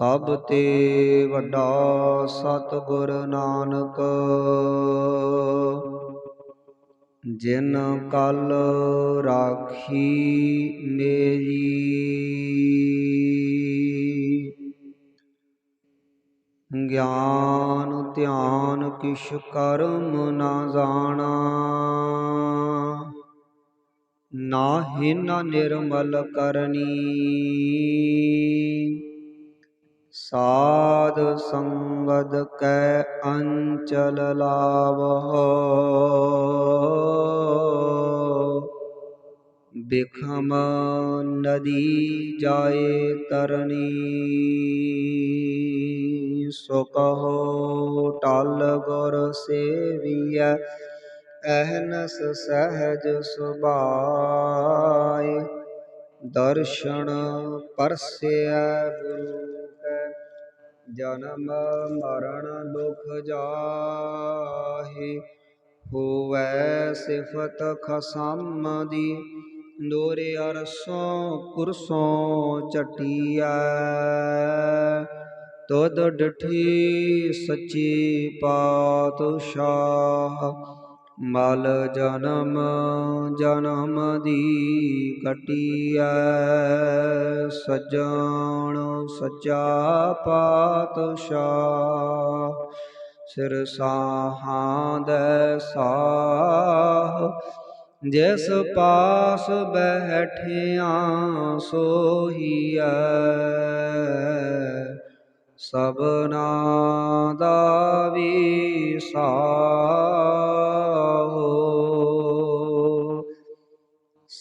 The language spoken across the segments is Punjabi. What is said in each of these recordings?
ਸਭ ਤੇ ਵੱਡਾ ਸਤਿਗੁਰ ਨਾਨਕ। ਜਿਨ ਕਲ ਰਾਖੀ ਮੇਰੀ। ਗਿਆਨ ਧਿਆਨ ਕਿਛ ਕਰਮ ਨਾ ਜਾਣਾ। ਨਾਹਿ ਨ ਨਿਰਮਲ ਕਰਨੀ। ਸਾਧ ਸੰਗਤ ਕੈ ਅੰਚਲ ਲਾਵਹੁ। ਬਿਖਮ ਨਦੀ ਜਾਏ ਤਰਨੀ ਸੋ ਕਹੋ ਟਲ ਗੁਰ ਸੇਵੀਐ, ਅਹਨਸ ਸਹਿਜ ਸੁਭਾਏ। ਦਰਸ਼ਨ ਪਰਸਿਐ ਗੁਰੂ ਜਨਮ ਮਰਨ ਦੁਖ ਜਾਹੇ, ਹੋਵੇ ਸਿਫਤ ਖਸਮ ਦੀ। ਦੋਰੇ ਅਰਸੋਂ ਪੁਰਸੋਂ ਚਟੀਐ ਤੁਧ ਡਠੀ ਸੱਚੀ ਪਾਤਸ਼ਾਹ। ਮਲ ਜਨਮ ਜਨਮ ਦੀ ਕਟੀਐ ਸਜਣ ਸੱਚਾ ਪਾਤਸ਼ਾਹ। ਸਿਰ ਸਾਹਾਂ ਦੇ ਸਾਹ, ਜਿਸ ਪਾਸ ਬੈਠਿਆ ਸੋਹੀਐ। ਸਭਨਾ ਦਾ ਵਿਸਾਹੋ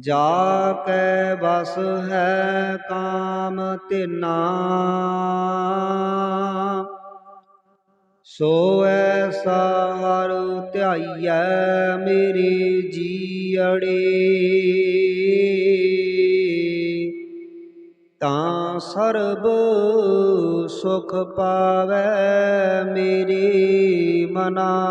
ਜਾ ਕੈ ਬਸ ਹੈ ਕਾਮ ਤਿਨਾ। ਸੋ ਐਸਾ ਹਰ ਧਿਆਈਐ ਮੇਰੇ ਜੀਅੜੇ। ਤਾਂ ਸਰਬ ਸੁਖ ਪਾਵੈ ਮੇਰੇ ਮਨਾ।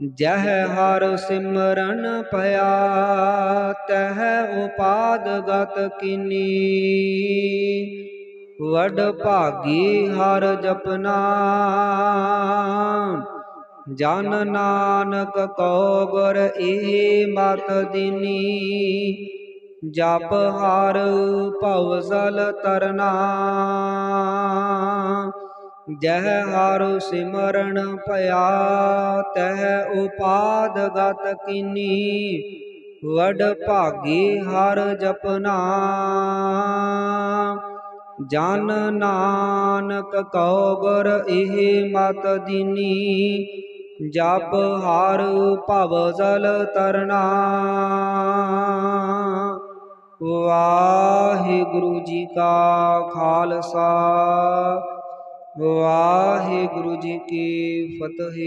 ਜਹ ਹਰ ਸਿਮਰਨ ਭਇਆ ਤਹ ਉਪਾਦ ਗਤ ਕਿਨੀ। ਵਡ ਭਾਗੀ ਹਰ ਜਪਨਾ, ਜਨ ਨਾਨਕ ਕੋ ਗੁਰ ਇਹ ਮਤ ਦਿਨੀ। ਜਪ ਹਰ ਭਉ ਜ਼ਲ ਤਰਨਾ ਜਹ ਹਰ ਸਿਮਰਨ ਭਇਆ, ਤਹ ਉਪਾਦ ਗਤ ਕਿਨੀ। ਵਡ ਭਾਗੀ ਹਰ ਜਪਨਾ। ਜਨ ਨਾਨਕ ਕਉ ਗੁਰ ਇਹ ਮਤ ਦਿਨੀ। ਜਪ ਹਰ ਭਵ ਜਲ ਤਰਨਾ। ਵਾਹਿਗੁਰੂ ਜੀ ਕਾ ਖਾਲਸਾ। ਵਾਹਿਗੁਰੂ ਜੀ ਕੀ ਫਤਿਹ।